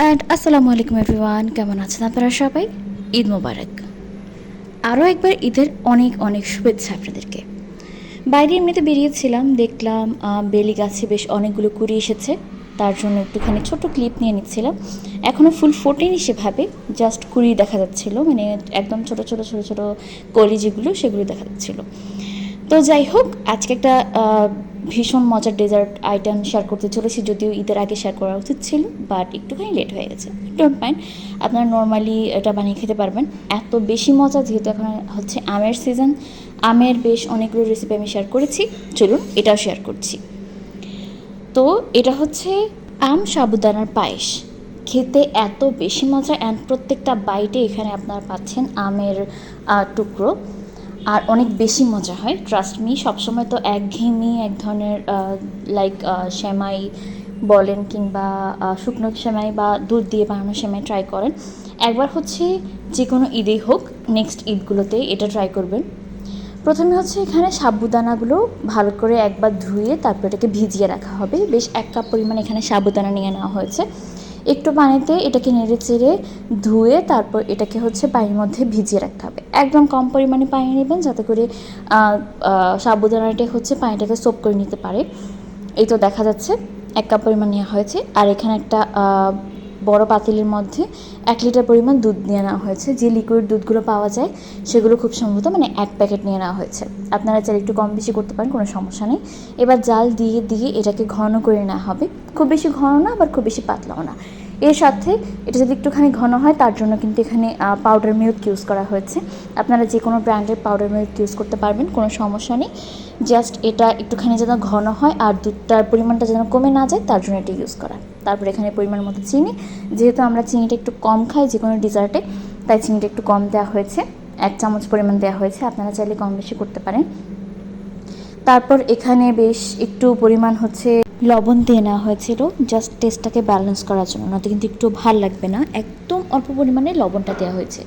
And আসসালামু আলাইকুম everyone কেমন আছেন আপনারা সবাই? ঈদ মোবারক। আরও একবার ঈদের অনেক অনেক শুভেচ্ছা আপনাদেরকে। বাইরে এমনিতে বেরিয়েছিলাম, দেখলাম বেলি গাছে বেশ অনেকগুলো কুড়ি এসেছে। তার জন্য একটুখানি ছোট ক্লিপ নিয়ে নিচ্ছিলাম। এখনও ফুল ফোটেনি সেভাবে জাস্ট কুড়ি দেখা যাচ্ছিল মানে একদম ছোট ছোট ছোট ছোট কলি যেগুলো, সেগুলো দেখা যাচ্ছিল। তো যাই হোক, আজকে একটা ভীষণ মজার ডেজার্ট আইটেম শেয়ার করতে চলেছি যদিও ঈদের আগে শেয়ার করা উচিত ছিল বাট একটুখানি লেট হয়ে গেছে। ডোন্ট মাইন্ড আপনারা নর্মালি এটা বানিয়ে খেতে পারবেন। এত বেশি মজা যেহেতু এখন হচ্ছে আমের সিজন আমের বেশ অনেকগুলো রেসিপি আমি শেয়ার করেছি। চলুন, এটাও শেয়ার করছি। তো এটা হচ্ছে আম সাবুদানার পায়েস। খেতে এত বেশি মজা অ্যান্ড প্রত্যেকটা বাইটে এখানে আপনারা পাচ্ছেন আমের টুকরো। আর অনেক বেশি মজা হয় ট্রাস্ট মি সবসময় তো একঘেয়েমি এক ধরনের লাইক সেমাই বলেন কিংবা শুকনো সেমাই বা দুধ দিয়ে বানানো সেমাই ট্রাই করেন। একবার হচ্ছে যে কোনো ঈদেই হোক নেক্সট ঈদগুলোতে এটা ট্রাই করবেন। প্রথমে হচ্ছে এখানে সাবুদানাগুলো ভালো করে একবার ধুয়ে তারপর এটাকে ভিজিয়ে রাখা হবে। বেশ এক কাপ পরিমাণ এখানে সাবুদানা নিয়ে নেওয়া হয়েছে। একটু পানিতে এটাকে নেড়ে চেড়ে ধুয়ে তারপর এটাকে হচ্ছে পানির মধ্যে ভিজিয়ে রাখতে হবে। একদম কম পরিমাণে পানি নেবেন যাতে করে সাবুদানাটা হচ্ছে পানিটাকে সোপ করে নিতে পারে। এই তো দেখা যাচ্ছে, এক কাপ পরিমাণ নেওয়া হয়েছে। আর এখানে একটা বড় পাতিলের মধ্যে এক লিটার পরিমাণ দুধ নিয়ে নেওয়া হয়েছে। যে লিকুইড দুধগুলো পাওয়া যায়, সেগুলো খুব সম্ভবত মানে এক প্যাকেট নিয়ে নেওয়া হয়েছে। আপনারা চাইলে একটু কম বেশি করতে পারেন, কোনো সমস্যা নেই। এবার জাল দিয়ে দিয়ে এটাকে ঘন করে নেওয়া হবে। খুব বেশি ঘন না, আবার খুব বেশি পাতলাও না। এর সাথে এটা যদি একটুখানি ঘন হয়, তার জন্য কিন্তু এখানে পাউডার মিল্ক ইউজ করা হয়েছে। আপনারা যে কোনো ব্র্যান্ডের পাউডার মিল্ক ইউজ করতে পারবেন, কোনো সমস্যা নেই। জাস্ট এটা একটুখানি যেন ঘন হয়, আর দুধটার পরিমাণটা যেন কমে না যায়, তার জন্য এটা ইউজ করা। তারপর এখানে পরিমাণ মতো চিনি। যেহেতু আমরা চিনিটা একটু কম খাই যে কোনো ডিজার্টে, তাই চিনিটা একটু কম দেওয়া হয়েছে। এক চামচ পরিমাণ দেওয়া হয়েছে, আপনারা চাইলে কম বেশি করতে পারেন। তারপর এখানে বেশ একটু পরিমাণ হচ্ছে লবণ দিয়ে নেওয়া হয়েছিল জাস্ট টেস্টটাকে ব্যালেন্স করার জন্য নয়তো কিন্তু একটু ভালো লাগবে না। একদম অল্প পরিমাণে লবণটা দেওয়া হয়েছে।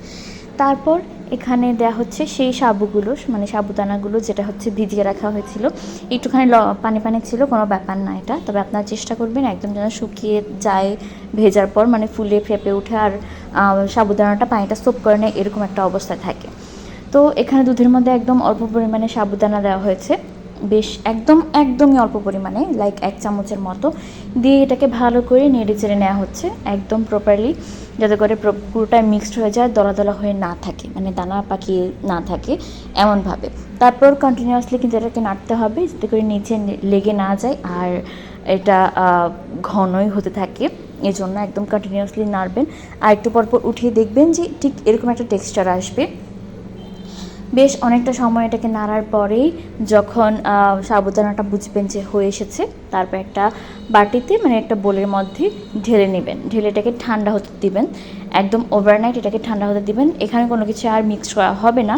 তারপর এখানে দেয়া হচ্ছে সেই সাবুগুলো মানে সাবুদানাগুলো যেটা হচ্ছে ভিজিয়ে রাখা হয়েছিল। একটুখানি পানি পানি ছিল, কোনো ব্যাপার না এটা। তবে আপনারা চেষ্টা করবেন একদম যেন শুকিয়ে যায় ভেজার পর মানে ফুলে ফেপে উঠে আর সাবুদানাটা পানিটা সোপ করে নেয়, এরকম একটা অবস্থায় থাকে। তো এখানে দুধের মধ্যে একদম অল্প পরিমাণে সাবুদানা দেওয়া হয়েছে। বেশ একদম, একদমই অল্প পরিমাণে লাইক এক চামচের মতো। দিয়ে এটাকে ভালো করে নেড়ে চেড়ে নেওয়া হচ্ছে একদম প্রপারলি যাতে করে পুরো- পুরোটাই মিক্সড হয়ে যায় দলা দলা হয়ে না থাকে মানে দানা পাকিয়ে না থাকে এমনভাবে। তারপর কন্টিনিউয়াসলি কিন্তু এটাকে নাড়তে হবে, যাতে করে নিচে লেগে না যায়, আর এটা ঘনই হতে থাকে। এজন্য একদম কন্টিনিউয়াসলি নাড়বেন। আর একটু পরপর উঠিয়ে দেখবেন যে ঠিক এরকম একটা টেক্সচার আসবে। বেশ অনেকটা সময় এটাকে নাড়ার পরেই যখন সাবুদানাটা বুঝবেন যে হয়ে এসেছে, তারপর একটা বাটিতে মানে একটা বোলের মধ্যে ঢেলে নেবেন। ঢেলে এটাকে ঠান্ডা হতে দিবেন। একদম ওভারনাইট এটাকে ঠান্ডা হতে দিবেন। এখানে কোনো কিছু আর মিক্সড করা হবে না।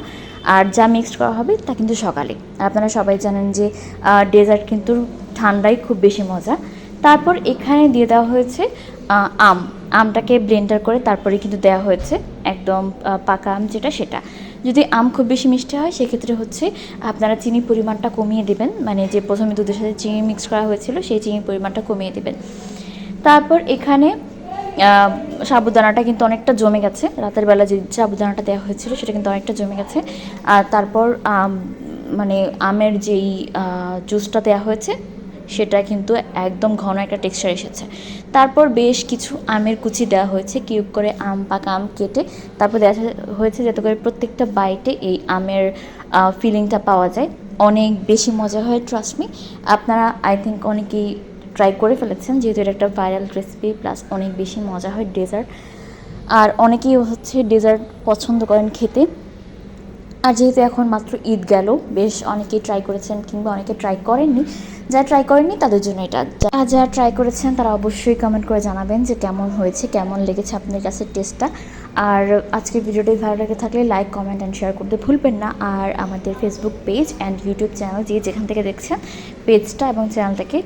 আর যা মিক্সড করা হবে তা কিন্তু সকালে। আপনারা সবাই জানেন যে ডেজার্ট কিন্তু ঠান্ডাই খুব বেশি মজা। তারপর এখানে দিয়ে দেওয়া হয়েছে আম। আমটাকে ব্লেন্ডার করে তারপরে কিন্তু দেওয়া হয়েছে, একদম পাকা আম যেটা, সেটা। যদি আম খুব বেশি মিষ্টি হয়, সেক্ষেত্রে হচ্ছে আপনারা চিনির পরিমাণটা কমিয়ে দেবেন। মানে যে প্রথমে দুধের সাথে চিনি মিক্স করা হয়েছিল, সেই চিনির পরিমাণটা কমিয়ে দেবেন। তারপর এখানে সাবুদানাটা কিন্তু অনেকটা জমে গেছে। রাতের বেলা যে সাবুদানাটা দেওয়া হয়েছিল, সেটা কিন্তু অনেকটা জমে গেছে। আর তারপর মানে আমের যেই জুসটা দেওয়া হয়েছে সেটা কিন্তু একদম ঘন একটা টেক্সচার এসেছে। তারপর বেশ কিছু আমের কুচি দেওয়া হয়েছে, কিউব করে আম, পাকা আম কেটে তারপর দেওয়া হয়েছে যাতে করে প্রত্যেকটা বাইটে এই আমের ফিলিংটা পাওয়া যায়। অনেক বেশি মজা হয় ট্রাস্ট মি আপনারা আই থিঙ্ক অনেকেই ট্রাই করে ফেলেছেন, যেহেতু এটা একটা ভাইরাল রেসিপি প্লাস অনেক বেশি মজা হয় ডেজার্ট আর অনেকেই হচ্ছে ডেজার্ট পছন্দ করেন খেতে। আর যেহেতু এখন মাত্র ঈদ গেল, বেশ অনেকেই ট্রাই করেছেন কিংবা অনেকে ট্রাই করেননি। যারা ট্রাই করেননি, তাদের জন্য এটা। আর যারা ট্রাই করেছেন, তারা অবশ্যই কমেন্ট করে জানাবেন যে কেমন হয়েছে, কেমন লেগেছে আপনার কাছে টেস্টটা আর আজকের ভিডিওটি ভালো লাগে থাকলে লাইক কমেন্ট অ্যান্ড শেয়ার করতে ভুলবেন না। আর আমাদের Facebook page and YouTube channel যে যেখান থেকে দেখছেন পেজটা এবং চ্যানেলটাকে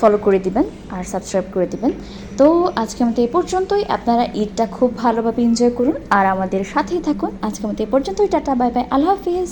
ফলো করে দিবেন আর সাবস্ক্রাইব করে দিবেন। তো আজকে আমাদের এই পর্যন্তই। আপনারা ঈদটা খুব ভালোভাবে এনজয় করুন। আর আমাদের সাথেই থাকুন। আজকে আমাদের এই পর্যন্তই। টাটা বাই বাই আল্লাহ হাফিজ।